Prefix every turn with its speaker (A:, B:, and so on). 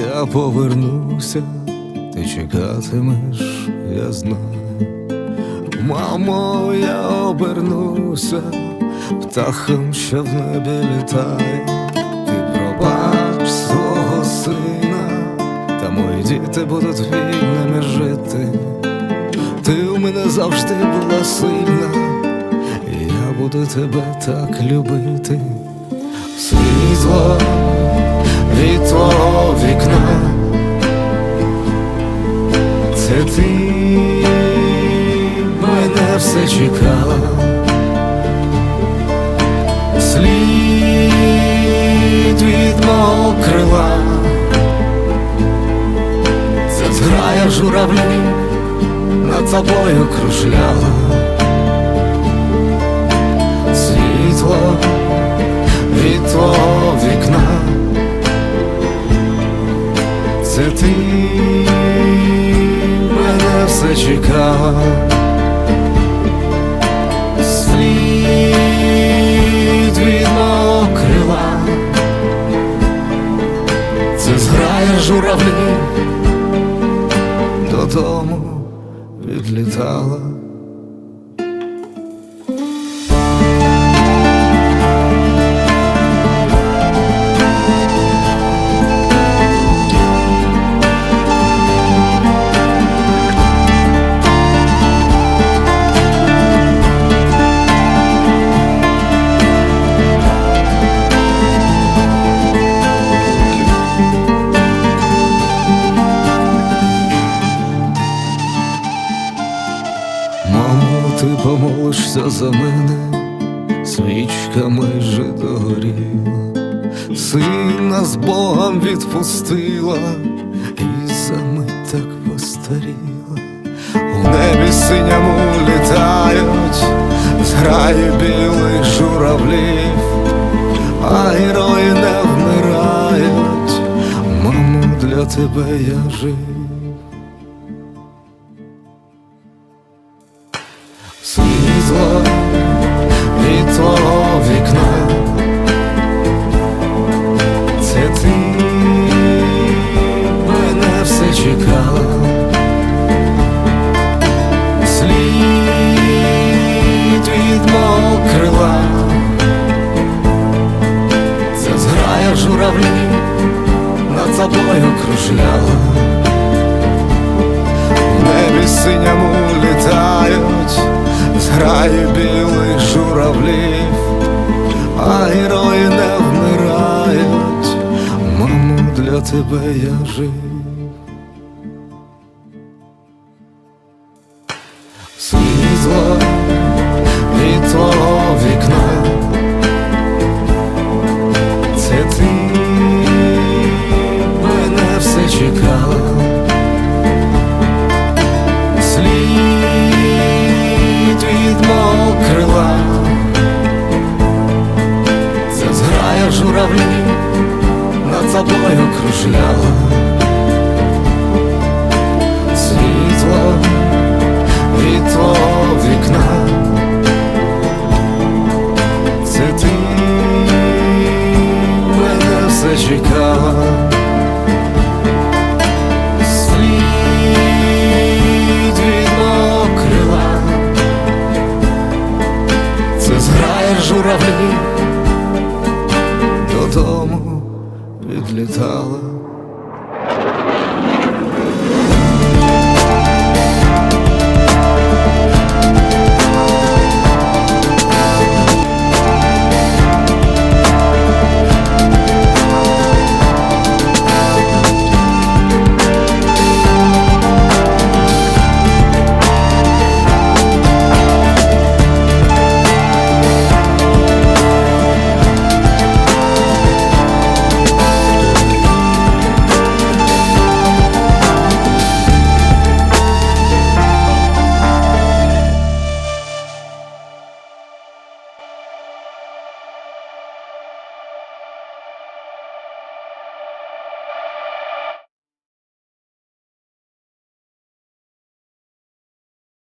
A: я повернуся, ти чекатимеш, я знаю. Мамо, я обернуся, птахом, що в небі літає, ти пробач свого сина, та мої діти будуть вільними жити. Ти у мене завжди була сильна, і я буду тебе так любити. Світло від твого вікна, це ти мене все чекала, слід від мого крила, це зграя журавлів над тобою кружляла, світло від твого вікна, це ти мене все чекав, слід від крила, це зграє журавлів додому відлітала. Ти помолишся за мене, свічка майже догоріла, сина з Богом відпустила, і за мить так постаріла. У небі синьому літають, зграї білих журавлів, а герої не вмирають. Мамо, для тебе я жив. Світло від твого вікна, це ти мене все чекала, слід від мого крила, це зграя журавлів над тобою кружляла. Синьому літають, зграї білих журавлів, а герої не вмирають. Мамо, для тебе я жив. Світло від твого вікна, чекала. Слід від мого крила, це зграє журавлі додому відлітала.